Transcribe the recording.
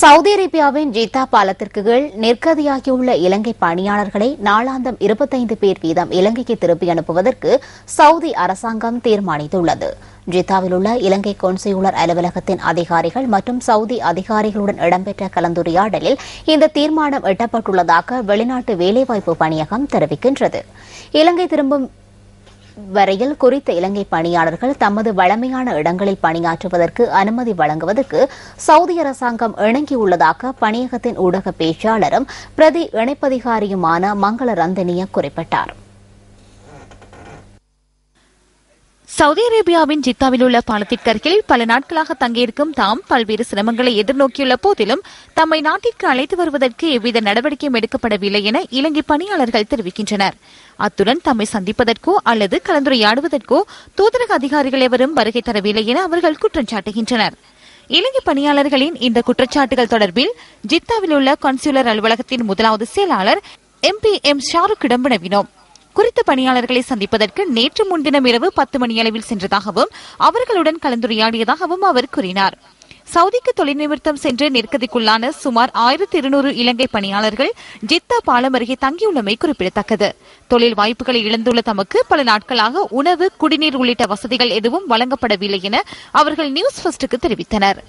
Saudi அரேபியாவின் ஜித்தா பாலத்திற்கு கீழ் நிர்கதியாகியுள்ள இலங்கை பணியாளர்களை நாளாந்தம் இருபத்தைந்து பேர் வீதம் இலங்கைக்கு திருப்பி அனுப்புவதற்கு சவுதி அரசாங்கம் தீர்மானித்துள்ளது. ஜித்தாவில் உள்ள இலங்கை கொன்சியுலர் அலுவலகத்தின் அதிகாரிகள் மற்றும் சவுதி அதிகாரிகளுடன் இடம்பெற்ற கலந்துரையாடலில் இந்த தீர்மானம் எட்டப்பட்டுள்ளதாக வெளிநாட்டு வேலைவாய்ப்பு பணியகம் தெரிவிக்கின்றது. இலங்கை திரும்பும் வரையில் குறித்த இலங்கை பணியாளர்கள் தமது வழமையான இடங்களில் பணியாற்றுவதற்கு அனுமதி வழங்குவதற்கு சவுதி அரசாங்கம் இணங்கியுள்ளதாக பணியகத்தின் ஊடக பேச்சாளரும் பிரதி இணைப்பதிகாரியுமான மங்கள ரந்தனிய குறிப்பிட்டார். சவுதி அரேபியாவின் ஜித்தாவில் உள்ள பாலத்திற்கருகில் பல நாட்களாக தங்கியிருக்கும் தாம் பல்வேறு சிரமங்களை எதிர்நோக்கியுள்ள போதிலும் தம்மை நாட்டிற்கு அழைத்து வருவதற்கு எவ்வித நடவடிக்கையும் எடுக்கப்படவில்லை என இலங்கை பணியாளர்கள் தெரிவிக்கின்றனர். அத்துடன் தம்மை சந்திப்பதற்கோ அல்லது கலந்துரையாடுவதற்கோ தூதரக அதிகாரிகள் எவரும் வருகை தரவில்லை என அவர்கள் குற்றம் சாட்டுகின்றனர். இலங்கை பணியாளர்களின் இந்த குற்றச்சாட்டுகள் தொடர்பில் ஜித்தாவில் உள்ள கான்சுலர் அலுவலகத்தின் முதலாவது செயலாளர் எம் பி எம் ஷாருக்கிடம் வினவினோம் குறித்த பணியாளர்களை சந்திப்பதற்கு நேற்று முன்தினம் இரவு பத்து மணியளவில் சென்றதாகவும் அவர்களுடன் கலந்துரையாடியதாகவும் அவர் கூறினார். சவுதிக்கு தொழில் நிமித்தம் சென்று நெருக்கடிக்குள்ளான சுமார் ஆயிரத்தி இருநூறு இலங்கை பணியாளர்கள் ஜித்தா பாலம் அருகே தங்கியுள்ளமை குறிப்பிடத்தக்கது. தொழில் வாய்ப்புகளை இழந்துள்ள தமக்கு பல நாட்களாக உணவு குடிநீர் உள்ளிட்ட வசதிகள் எதுவும் வழங்கப்படவில்லை என அவர்கள் நியூஸ் ஃபர்ஸ்டுக்கு தெரிவித்தனர்.